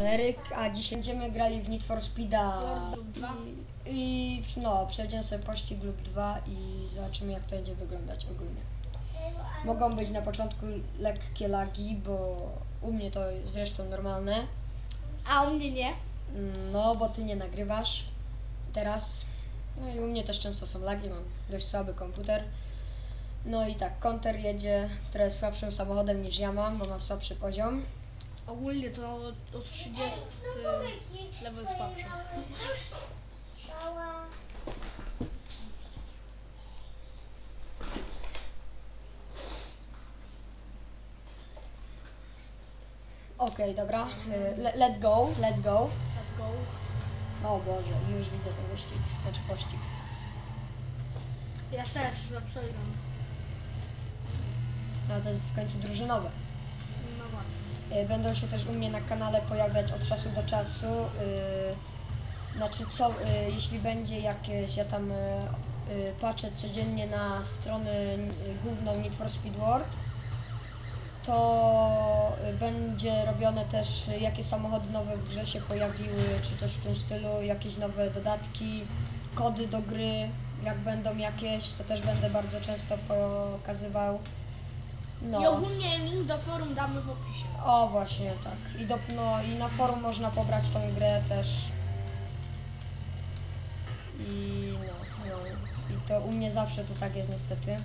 Eryk, a dzisiaj będziemy grali w Need for Speeda dwa. i, i no, przejdziemy sobie pościg lub 2 i zobaczymy jak to będzie wyglądać ogólnie. Mogą być na początku lekkie lagi, bo u mnie to zresztą normalne, A u mnie nie. no bo ty nie nagrywasz teraz. No i u mnie też często są lagi, mam dość słaby komputer. No i tak, Konter jedzie trochę słabszym samochodem niż ja mam, bo ma słabszy poziom. Ogólnie to o 30 level słabszy. Okej, dobra, y, le, let's go, let's go. Let's go. O Boże, już widzę ten wyścig, znaczy pościg. Ja też zaprzegram. No to jest w końcu drużynowe. No właśnie. Y, Będą się też u mnie na kanale pojawiać od czasu do czasu. y, Znaczy co, y, jeśli będzie jakieś, ja tam patrzę codziennie na stronę główną Need for Speed World, to będzie robione też jakie samochody nowe w grze się pojawiły, czy coś w tym stylu, jakieś nowe dodatki, kody do gry, jak będą jakieś, to też będę bardzo często pokazywał. No. I ogólnie link do forum damy w opisie. O właśnie tak. I, do, no, I na forum można pobrać tą grę też. I no, no. I to u mnie zawsze to tak jest niestety.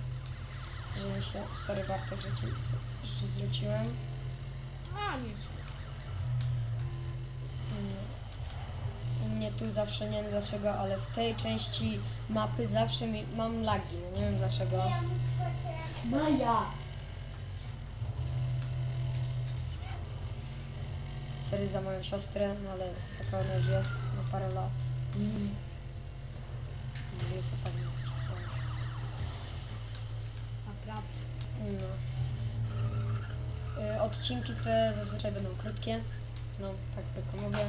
Że mi się. Sorry Bartek, że ci że zwróciłem. A, nic. No. U mnie tu zawsze nie wiem dlaczego, ale w tej części mapy zawsze mi, mam lagi. No nie wiem dlaczego. Maja! Sorry za moją siostrę, no ale taka ona już jest, ma parę lat. Mm. Nie sobie pamiętać. Naprawdę. No. Y, Odcinki te zazwyczaj będą krótkie. No, tak tylko mówię.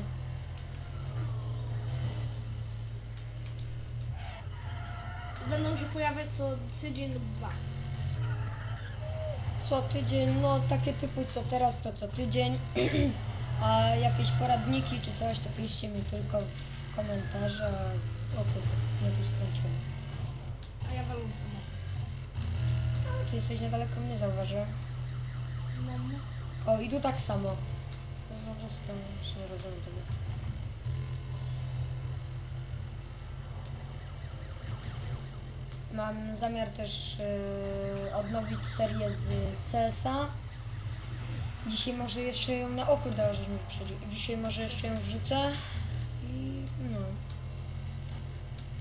Będą się pojawiać co tydzień lub dwa. Co tydzień, no takie typu co teraz, to co tydzień. A jakieś poradniki czy coś, to piszcie mi tylko w komentarze. O kurde, nie tu skręciłem. A ja walę samochód. A, Ty jesteś niedaleko mnie, zauważyłem. No, O, i tu tak samo. No, Może z tym, jeszcze nie rozumiem tego. Mam zamiar też y, odnowić serię z CS-a. Dzisiaj może jeszcze ją na oku mi wyprzedził. Dzisiaj może jeszcze ją wrzucę. I no.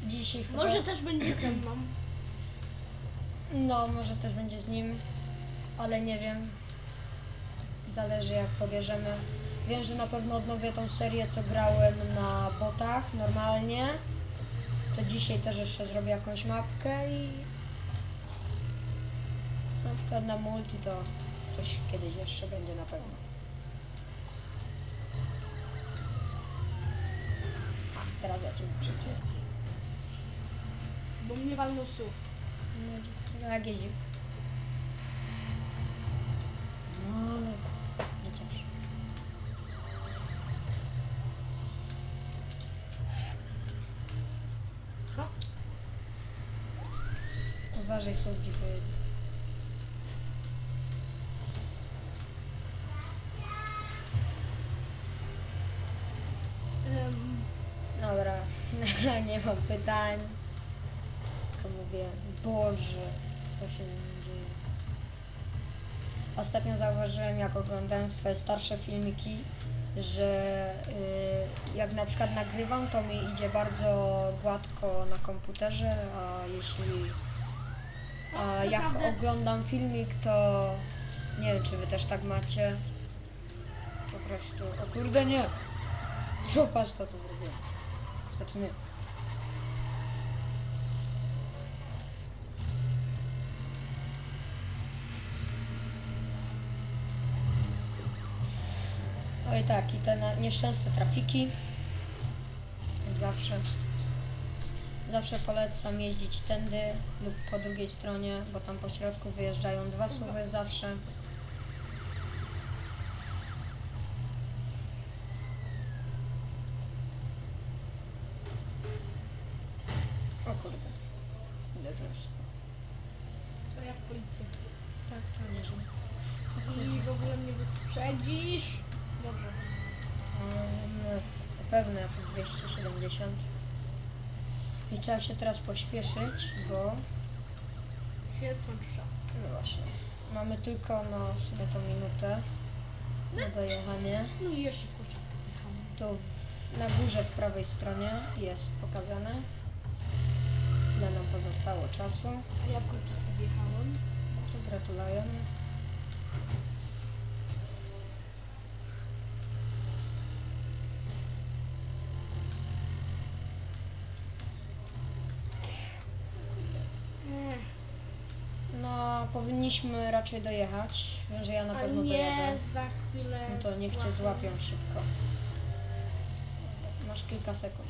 Dzisiaj chyba... Może też będzie ze mną. No, może też będzie z nim, ale nie wiem. Zależy jak pobierzemy. Wiem, że na pewno odnowię tą serię, co grałem na botach normalnie. To dzisiaj też jeszcze zrobię jakąś mapkę i na przykład na multi to coś kiedyś jeszcze będzie na pewno. A, teraz ja Cię wyprzedziłem. Bo mnie walną słów. No, jak jeździł. No, ale spryciarz. No. Uważaj, są dziwy. Em, Dobra, nie mam pytań. Tylko mówię, Boże, co się dzieje. Ostatnio zauważyłem, jak oglądałem swoje starsze filmiki, że y, jak na przykład nagrywam, to mi idzie bardzo gładko na komputerze, a jeśli a jak Naprawdę. oglądam filmik, to nie wiem, czy wy też tak macie. Po prostu, o kurde nie. Zobacz to, co zrobiłem. Znaczy nie. Oj tak, i te nieszczęsne trafiki. Jak zawsze. Zawsze polecam jeździć tędy lub po drugiej stronie, bo tam po środku wyjeżdżają dwa suwy zawsze. O kurde. Uderzyłem w. To jak policja. Tak, to nie. I w ogóle mnie wyprzedzisz. 270. I trzeba się teraz pośpieszyć, bo Się skończy czas. no właśnie, mamy tylko no w sumie tą minutę na dojechanie. No i jeszcze w jechałem. To w, na górze w prawej stronie jest pokazane ile nam pozostało czasu. A ja w kociak wjechałem. To gratulujemy. Ech, No, powinniśmy raczej dojechać. Wiem, że ja na A pewno nie, dojadę. za chwilę. No to niech cię złapią szybko. Masz kilka sekund.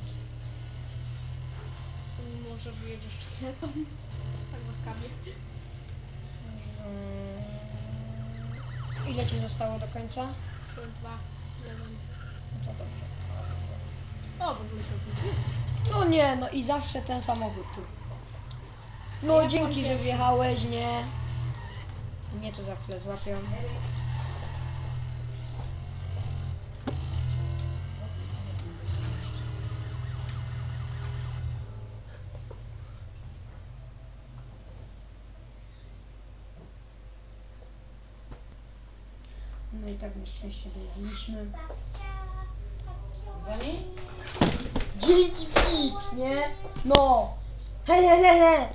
Może wyjedziesz metą. Tak łaskawie. Że- Ile ci zostało do końca? 3, 2, 1. No to dobrze. O, w ogóle się. No nie, no i zawsze ten samochód tu. No dzięki, że wjechałeś, nie? Mnie to za chwilę złapią. No i tak na szczęście dojechaliśmy. Dzwoni? Dzięki Pit, nie? No! He, he, he, he.